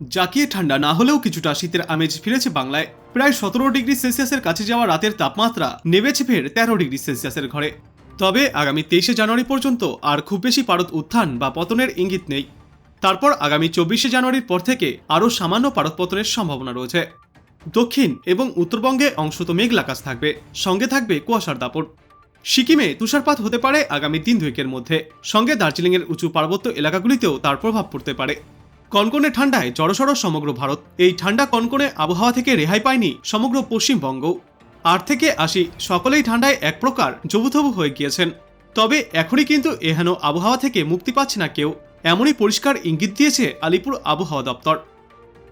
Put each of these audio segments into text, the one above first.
জাকিয়ে ঠান্ডা না হলেও কিছুটা শীতের আমেজ ফিরেছে বাংলায়। প্রায় সতেরো ডিগ্রি সেলসিয়াসের কাছে যাওয়া রাতের তাপমাত্রা নেমেছে ফের তেরো ডিগ্রি সেলসিয়াসের ঘরে। তবে আগামী তেইশে জানুয়ারি পর্যন্ত আর খুব বেশি পারদ উত্থান বা পতনের ইঙ্গিত নেই। তারপর আগামী চব্বিশে জানুয়ারির পর থেকে আরও সামান্য পারদ পতনের সম্ভাবনা রয়েছে। দক্ষিণ এবং উত্তরবঙ্গে অংশত মেঘলা আকাশ থাকবে, সঙ্গে থাকবে কুয়াশার দাপট। সিকিমে তুষারপাত হতে পারে আগামী দিন দুয়েকের মধ্যে। সঙ্গে দার্জিলিংয়ের উঁচু পার্বত্য এলাকাগুলিতেও তার প্রভাব পড়তে পারে। কনকনে ঠান্ডায় জড়সড় সমগ্র ভারত। এই ঠান্ডা কনকনে আবহাওয়া থেকে রেহাই পায়নি সমগ্র পশ্চিমবঙ্গ। আর থেকে আসি, সকলেই ঠান্ডায় এক প্রকার জবুথবু হয়ে গিয়েছেন। তবে এখনই কিন্তু এহেন আবহাওয়া থেকে মুক্তি পাচ্ছে না কেউ, এমনই পরিষ্কার ইঙ্গিত দিয়েছে আলিপুর আবহাওয়া দপ্তর।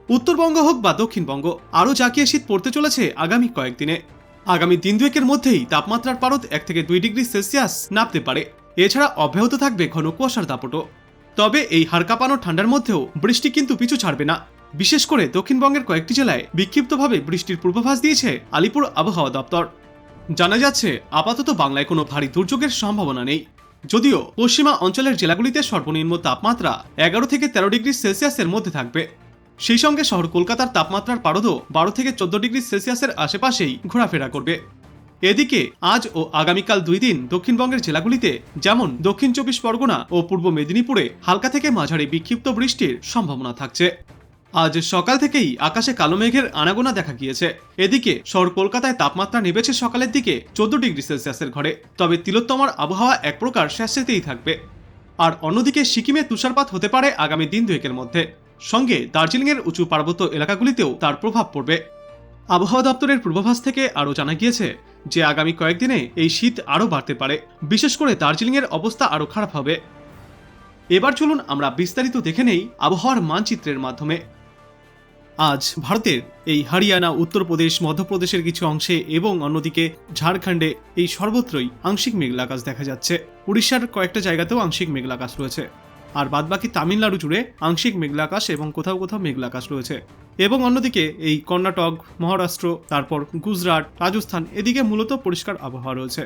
উত্তরবঙ্গ হোক বা দক্ষিণবঙ্গ, আরও জাকিয়ে শীত পড়তে চলেছে আগামী কয়েকদিনে। আগামী দিন দুয়েকের মধ্যেই তাপমাত্রার পারদ এক থেকে দুই ডিগ্রি সেলসিয়াস নামতে পারে। এছাড়া অব্যাহত থাকবে ঘন কুয়াশার দাপটও। তবে এই হাড়কাঁপানো ঠান্ডার মধ্যেও বৃষ্টি কিন্তু পিছু ছাড়বে না। বিশেষ করে দক্ষিণবঙ্গের কয়েকটি জেলায় বিক্ষিপ্তভাবে বৃষ্টির পূর্বাভাস দিয়েছে আলিপুর আবহাওয়া দপ্তর। জানা যাচ্ছে, আপাতত বাংলায় কোনো ভারী দুর্যোগের সম্ভাবনা নেই। যদিও পশ্চিমা অঞ্চলের জেলাগুলিতে সর্বনিম্ন তাপমাত্রা এগারো থেকে তেরো ডিগ্রি সেলসিয়াসের মধ্যে থাকবে। সেই সঙ্গে শহর কলকাতার তাপমাত্রার পারদও বারো থেকে চোদ্দ ডিগ্রি সেলসিয়াসের আশেপাশেই ঘোরাফেরা করবে। এদিকে, আজ ও আগামীকাল দুই দিন দক্ষিণবঙ্গের জেলাগুলিতে যেমন দক্ষিণ চব্বিশ পরগনা ও পূর্ব মেদিনীপুরে হালকা থেকে মাঝারি বিক্ষিপ্ত বৃষ্টির সম্ভাবনা থাকছে। আজ সকাল থেকেই আকাশে কালো মেঘের আনাগোনা দেখা গিয়েছে। এদিকে, শহর কলকাতায় তাপমাত্রা নেমেছে সকালের দিকে চোদ্দ ডিগ্রি সেলসিয়াসের ঘরে। তবে তিলোত্তমার আবহাওয়া এক প্রকার স্যাঁতসেঁতেই থাকবে। আর অন্যদিকে, সিকিমে তুষারপাত হতে পারে আগামী দিন দুয়েকের মধ্যে। সঙ্গে দার্জিলিংয়ের উঁচু পার্বত্য এলাকাগুলিতেও তার প্রভাব পড়বে। আবহাওয়া দপ্তরের পূর্বাভাস থেকে আরও জানা গিয়েছে যে আগামী কয়েকদিনে এই শীত আরও বাড়তে পারে। বিশেষ করে দার্জিলিংয়ের অবস্থা আরও খারাপ হবে। এবার চলুন আমরা বিস্তারিত দেখে নেই আবহাওয়ার মানচিত্রের মাধ্যমে। আজ ভারতের এই হরিয়ানা, উত্তরপ্রদেশ, মধ্যপ্রদেশের কিছু অংশে এবং অন্যদিকে ঝাড়খণ্ডে এই সর্বত্রই আংশিক মেঘলা আকাশ দেখা যাচ্ছে। উড়িষ্যার কয়েকটা জায়গাতেও আংশিক মেঘলা আকাশ রয়েছে। আর বাদবাকি তামিলনাড়ু জুড়ে আংশিক মেঘলাকাশ এবং কোথাও কোথাও মেঘলা আকাশ রয়েছে। এবং অন্যদিকে এই কর্ণাটক, মহারাষ্ট্র, তারপর গুজরাট, রাজস্থান এদিকে মূলত পরিষ্কার আবহাওয়া রয়েছে।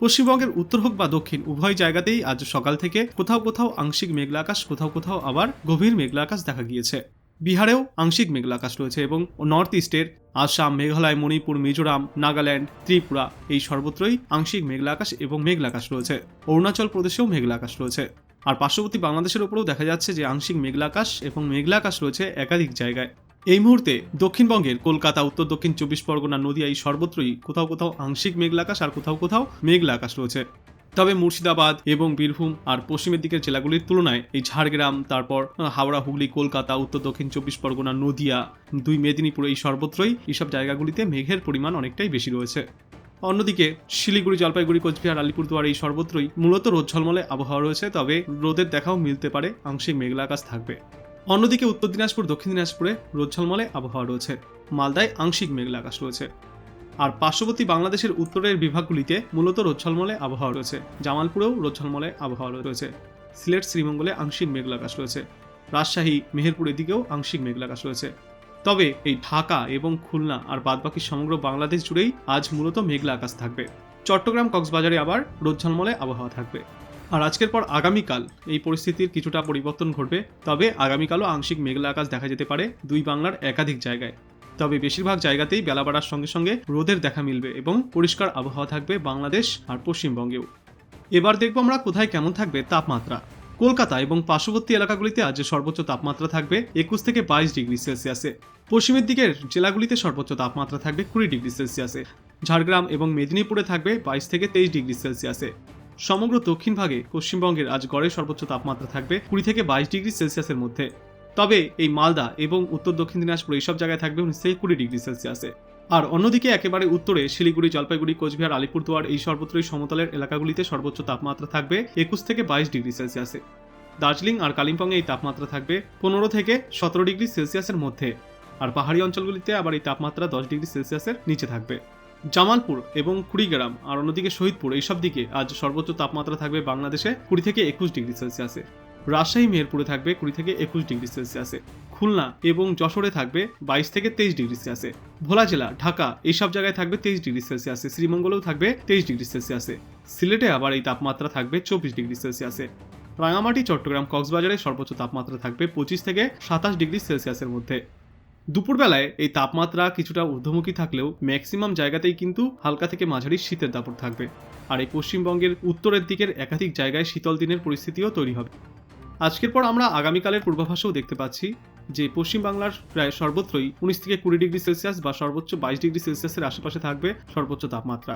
পশ্চিমবঙ্গের উত্তর হোক বা দক্ষিণ, উভয় জায়গাতেই আজ সকাল থেকে কোথাও কোথাও আংশিক মেঘলাকাশ, কোথাও কোথাও আবার গভীর মেঘলা আকাশ দেখা গিয়েছে। বিহারেও আংশিক মেঘলা আকাশ রয়েছে এবং নর্থ ইস্টের আসাম, মেঘালয়, মণিপুর, মিজোরাম, নাগাল্যান্ড, ত্রিপুরা এই সর্বত্রই আংশিক মেঘলাকাশ এবং মেঘলাকাশ রয়েছে। অরুণাচল প্রদেশেও মেঘলা আকাশ রয়েছে। আর পার্শ্ববর্তী বাংলাদেশের উপরেও দেখা যাচ্ছে যে আংশিক মেঘলাকাশ এবং মেঘলাকাশ রয়েছে একাধিক জায়গায়। এই মুহূর্তে দক্ষিণবঙ্গের কলকাতা, উত্তর দক্ষিণ চব্বিশ পরগনা, নদীয়া এই সর্বত্রই কোথাও কোথাও আংশিক মেঘলা আকাশ আর কোথাও কোথাও মেঘলা আকাশ রয়েছে। তবে মুর্শিদাবাদ এবং বীরভূম আর পশ্চিমের দিকের জেলাগুলির তুলনায় এই ঝাড়গ্রাম, তারপর হাওড়া, হুগলি, কলকাতা, উত্তর দক্ষিণ চব্বিশ পরগনা, নদিয়া, দুই মেদিনীপুর এই সর্বত্রই এইসব জায়গাগুলিতে মেঘের পরিমাণ অনেকটাই বেশি রয়েছে। অন্যদিকে শিলিগুড়ি, জলপাইগুড়ি, কোচবিহার, আলিপুরদুয়ার এই সর্বত্রই মূলত রোদ ঝলমলে আবহাওয়া রয়েছে, তবে রোদের দেখাও মিলতে পারে, আংশিক মেঘলা আকাশ থাকবে। অন্যদিকে উত্তর দিনাজপুর, দক্ষিণ দিনাজপুরে রোদ ঝলমলে আবহাওয়া রয়েছে, মালদায় আংশিক মেঘলা আকাশ রয়েছে। আর পার্শ্ববর্তী বাংলাদেশের উত্তরের বিভাগগুলিতে মূলত রোদঝলমলে আবহাওয়া রয়েছে, জামালপুরেও রোদঝলমলে আবহাওয়া রয়েছে, সিলেট, শ্রীমঙ্গলে আংশিক মেঘলা আকাশ রয়েছে, রাজশাহী মেহেরপুরের দিকেও আংশিক মেঘলা আকাশ রয়েছে। তবে এই ঢাকা এবং খুলনা আর বাদবাকি সমগ্র বাংলাদেশ জুড়েই আজ মূলত মেঘলা আকাশ থাকবে। চট্টগ্রাম, কক্সবাজারে আবার রোদঝলমলে আবহাওয়া থাকবে। আর আজকের পর আগামীকাল এই পরিস্থিতির কিছুটা পরিবর্তন ঘটবে, তবে আগামীকালও আংশিক মেঘলা আকাশ দেখা যেতে পারে দুই বাংলার একাধিক জায়গায়। তবে বেশিরভাগ জায়গাতেই বেলা বাড়ার সঙ্গে সঙ্গে রোদের দেখা মিলবে এবং পরিষ্কার আবহাওয়া থাকবে বাংলাদেশ আর পশ্চিমবঙ্গেও। এবার দেখব আমরা কোথায় কেমন থাকবে তাপমাত্রা। কলকাতা এবং পার্শ্ববর্তী এলাকাগুলিতে আজ সর্বোচ্চ তাপমাত্রা থাকবে একুশ থেকে বাইশ ডিগ্রি সেলসিয়াসে। পশ্চিমের দিকের জেলাগুলিতে সর্বোচ্চ তাপমাত্রা থাকবে কুড়ি ডিগ্রি সেলসিয়াসে। ঝাড়গ্রাম এবং মেদিনীপুরে থাকবে বাইশ থেকে তেইশ ডিগ্রি সেলসিয়াসে। সমগ্র দক্ষিণ ভাগে পশ্চিমবঙ্গের আজ গড়ে সর্বোচ্চ তাপমাত্রা থাকবে কুড়ি থেকে বাইশ ডিগ্রি সেলসিয়াসের মধ্যে। তবে এই মালদা এবং উত্তর দক্ষিণ দিনাজপুর এইসব জায়গায় থাকবে উনিশ থেকে কুড়ি ডিগ্রি সেলসিয়াসে। আর অন্যদিকে একেবারে উত্তরে শিলিগুড়ি, জলপাইগুড়ি, কোচবিহার, আলিপুরদুয়ার এই সর্বত্রই সমতলের এলাকাগুলিতে সর্বোচ্চ তাপমাত্রা থাকবে একুশ থেকে বাইশ ডিগ্রি সেলসিয়াসে। দার্জিলিং আর কালিম্পংয়ে এই তাপমাত্রা থাকবে পনেরো থেকে সতেরো ডিগ্রি সেলসিয়াসের মধ্যে। আর পাহাড়ি অঞ্চলগুলিতে আবার এই তাপমাত্রা দশ ডিগ্রি সেলসিয়াসের নিচে থাকবে। জামালপুর এবং কুড়িগ্রাম আর অন্যদিকে শহীদপুর, এইসব দিকে আজ সর্বোচ্চ তাপমাত্রা থাকবে বাংলাদেশে কুড়ি থেকে একুশ ডিগ্রি সেলসিয়াসে। রাজশাহী, মেহেরপুরে থাকবে কুড়ি থেকে একুশ ডিগ্রি সেলসিয়াসে। খুলনা এবং যশোরে থাকবে বাইশ থেকে তেইশ ডিগ্রি সেলসিয়াসে। ভোলা জেলা, ঢাকা, এইসব জায়গায় থাকবে তেইশ ডিগ্রি সেলসিয়াসে। শ্রীমঙ্গলেও থাকবে তেইশ ডিগ্রি সেলসিয়াসে। সিলেটে আবার এই তাপমাত্রা থাকবে চব্বিশ ডিগ্রি সেলসিয়াসে। রাঙামাটি, চট্টগ্রাম কক্সবাজারে সর্বোচ্চ তাপমাত্রা থাকবে পঁচিশ থেকে সাতাশ ডিগ্রি সেলসিয়াসের মধ্যে। দুপুরবেলায় এই তাপমাত্রা কিছুটা ঊর্ধ্বমুখী থাকলেও ম্যাক্সিমাম জায়গাতেই কিন্তু হালকা থেকে মাঝারি শীতের দাপট থাকবে। আর এই পশ্চিমবঙ্গের উত্তরের দিকের একাধিক জায়গায় শীতল দিনের পরিস্থিতিও তৈরি হবে। আজকের পর আমরা আগামীকালের পূর্বাভাসেও দেখতে পাচ্ছি যে পশ্চিমবাংলার প্রায় সর্বত্রই উনিশ থেকে কুড়ি ডিগ্রি সেলসিয়াস বা সর্বোচ্চ বাইশ ডিগ্রি সেলসিয়াসের আশেপাশে থাকবে সর্বোচ্চ তাপমাত্রা।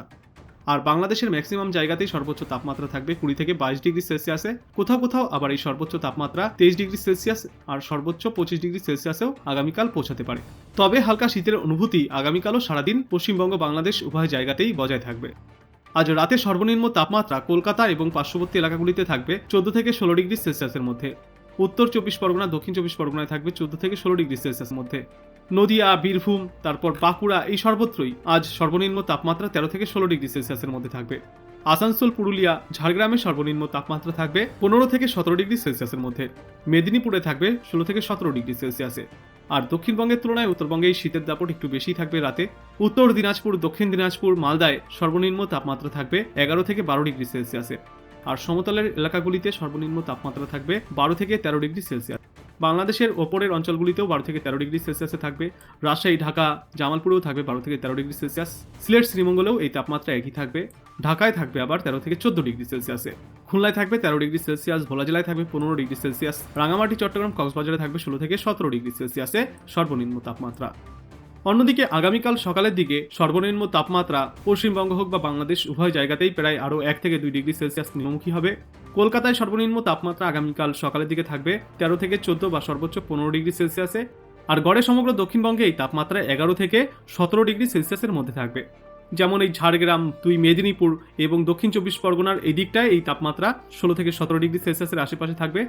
আর বাংলাদেশের ম্যাক্সিমাম জায়গাতেই সর্বোচ্চ তাপমাত্রা থাকবে কুড়ি থেকে বাইশ ডিগ্রি সেলসিয়াসে। কোথাও কোথাও আবার এই সর্বোচ্চ তাপমাত্রা তেইশ ডিগ্রি সেলসিয়াস আর সর্বোচ্চ পঁচিশ ডিগ্রি সেলসিয়াসেও আগামীকাল পৌঁছাতে পারে। তবে হালকা শীতের অনুভূতি আগামীকালও সারাদিন পশ্চিমবঙ্গ, বাংলাদেশ উভয় জায়গাতেই বজায় থাকবে। আজ রাতে সর্বনিম্ন তাপমাত্রা কলকাতা এবং পার্শ্ববর্তী এলাকাগুলিতে থাকবে চোদ্দ থেকে ষোলো ডিগ্রি সেলসিয়াসের মধ্যে। উত্তর চব্বিশ পরগনা, দক্ষিণ চব্বিশ পরগনায় থাকবে চোদ্দ থেকে ষোলো ডিগ্রি সেলসিয়াসের মধ্যে। নদিয়া, বীরভূম, তারপর বাঁকুড়া, এই সর্বত্রই আজ সর্বনিম্ন তাপমাত্রা তেরো থেকে ষোলো ডিগ্রি সেলসিয়াসের মধ্যে থাকবে। আসানসোল, পুরুলিয়া, ঝাড়গ্রামে সর্বনিম্ন তাপমাত্রা থাকবে পনেরো থেকে সতেরো ডিগ্রি সেলসিয়াসের মধ্যে। মেদিনীপুরে থাকবে ষোলো থেকে সতেরো ডিগ্রি সেলসিয়াসে। আর দক্ষিণবঙ্গের তুলনায় উত্তরবঙ্গে এই শীতের দাপট একটু বেশি থাকবে রাতে। উত্তর দিনাজপুর, দক্ষিণ দিনাজপুর, মালদায় সর্বনিম্ন তাপমাত্রা থাকবে এগারো থেকে বারো ডিগ্রি সেলসিয়াসে। আর সমতলের এলাকাগুলিতে সর্বনিম্ন তাপমাত্রা থাকবে বারো থেকে তেরো ডিগ্রি সেলসিয়াস। বাংলাদেশের ওপরের অঞ্চলগুলিতেও বারো থেকে তেরো ডিগ্রি সেলসিয়াসে থাকবে। রাজশাহী, ঢাকা, জামালপুরেও থাকবে বারো থেকে তেরো ডিগ্রি সেলসিয়াস। সিলেট, শ্রীমঙ্গলেও এই তাপমাত্রা একই থাকবে। ঢাকায় থাকবে আবার তেরো থেকে চোদ্দ ডিগ্রি সেলসিয়াসে। খুলনায় থাকবে তেরো ডিগ্রি সেলসিয়াস, ভোলা জেলায় থাকবে পনেরো ডিগ্রি সেলসিয়াস। রাঙামাটি চট্টগ্রাম, কক্সবাজারে থাকবে ষোলো থেকে সতেরো ডিগ্রি সেলসিয়াসে সর্বনিম্ন তাপমাত্রা। অন্যদিকে আগামীকাল সকালের দিকে সর্বনিম্ন তাপমাত্রা পশ্চিমবঙ্গ হোক বা বাংলাদেশ, উভয় জায়গাতেই প্রায় আরও এক থেকে দুই ডিগ্রি সেলসিয়াস নিম্নমুখী হবে। কলকাতায় সর্বনিম্ন তাপমাত্রা আগামীকাল সকালের দিকে থাকবে তেরো থেকে চোদ্দ বা সর্বোচ্চ পনেরো ডিগ্রি সেলসিয়াসে। আর গড়ে সমগ্র দক্ষিণবঙ্গে এই তাপমাত্রা এগারো থেকে সতেরো ডিগ্রি সেলসিয়াসের মধ্যে থাকবে। যেমন এই ঝাড়গ্রাম, দুই মেদিনীপুর এবং দক্ষিণ চব্বিশ পরগনার এই দিকটায় এই তাপমাত্রা ষোলো থেকে সতেরো ডিগ্রি সেলসিয়াসের আশেপাশে থাকবে।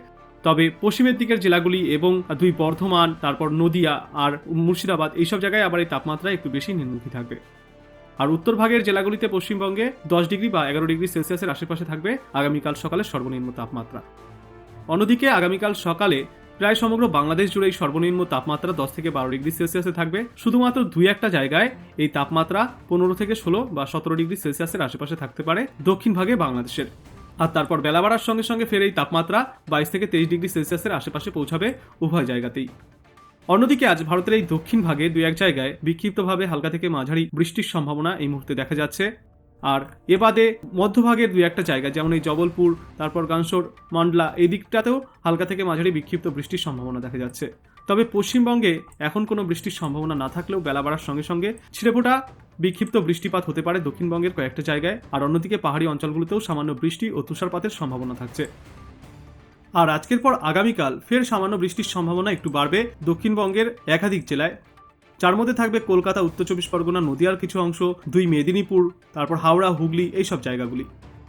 তবে পশ্চিমের দিকের জেলাগুলি এবং দুই বর্ধমান, তারপর নদিয়া আর মুর্শিদাবাদ এইসব জায়গায় আবার এই তাপমাত্রা একটু বেশি নিম্নমুখী থাকবে। আর উত্তর ভাগের জেলাগুলিতে পশ্চিমবঙ্গে দশ ডিগ্রি বা এগারো ডিগ্রি সেলসিয়াসের আশেপাশে থাকবে আগামীকাল সকালে সর্বনিম্ন তাপমাত্রা। অন্যদিকে আগামীকাল সকালে প্রায় সমগ্র বাংলাদেশ জুড়ে এই সর্বনিম্ন তাপমাত্রা দশ থেকে বারো ডিগ্রি সেলসিয়াসে থাকবে। শুধুমাত্র দুই একটা জায়গায় এই তাপমাত্রা পনেরো থেকে ষোলো বা সতেরো ডিগ্রি সেলসিয়াসের আশেপাশে থাকতে পারে দক্ষিণ ভাগে বাংলাদেশের। আর তারপর বেলা বাড়ার সঙ্গে সঙ্গে ফের এই তাপমাত্রা বাইশ থেকে তেইশ ডিগ্রি সেলসিয়াসের আশেপাশে পৌঁছাবে উভয় জায়গাতেই। অন্যদিকে আজ ভারতের এই দক্ষিণ ভাগে দুই এক জায়গায় বিক্ষিপ্তভাবে হালকা থেকে মাঝারি বৃষ্টির সম্ভাবনা এই মুহূর্তে দেখা যাচ্ছে। আর এ বাদে মধ্যভাগের দুই একটা জায়গা, যেমন এই জবলপুর, তারপর গাংসর মন্ডলা, এই দিকটাতেও হালকা থেকে মাঝারি বিক্ষিপ্ত বৃষ্টির সম্ভাবনা দেখা যাচ্ছে। তবে পশ্চিমবঙ্গে এখন কোনো বৃষ্টির সম্ভাবনা না থাকলেও বেলা বাড়ার সঙ্গে সঙ্গে ছিটেফোঁটা বিক্ষিপ্ত বৃষ্টিপাত হতে পারে দক্ষিণবঙ্গের কয়েকটা জায়গায়, আর অন্যদিকে পাহাড়ি অঞ্চলগুলোতেও সামান্য বৃষ্টি ও তুষারপাতের সম্ভাবনা থাকছে। আর আজকের পর আগামীকাল ফের সামান্য বৃষ্টির সম্ভাবনা একটু বাড়বে দক্ষিণবঙ্গের একাধিক জেলায়। যার মধ্যে থাকবে কলকাতা, উত্তর চব্বিশ পরগনা, নদিয়ার কিছু অংশ, দুই মেদিনীপুর, তারপর হাওড়া, হুগলি এইসব জায়গাগুলি।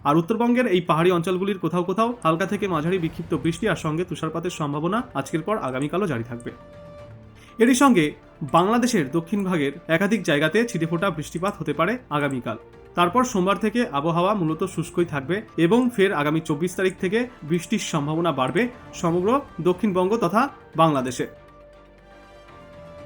আর উত্তরবঙ্গের এই পাহাড়ি অঞ্চলগুলির কোথাও কোথাও হালকা থেকে মাঝারি বিক্ষিপ্ত বৃষ্টি আর সঙ্গে তুষারপাতের সম্ভাবনা আজকের পর আগামীকালও জারি থাকবে। এরই সঙ্গে বাংলাদেশের দক্ষিণ ভাগের একাধিক জায়গাতে ছিটেফোঁটা বৃষ্টিপাত হতে পারে আগামীকাল। তারপর সোমবার থেকে আবহাওয়া মূলত শুষ্কই থাকবে এবং ফের আগামী চব্বিশ তারিখ থেকে বৃষ্টির সম্ভাবনা বাড়বে সমগ্র দক্ষিণবঙ্গ তথা বাংলাদেশে।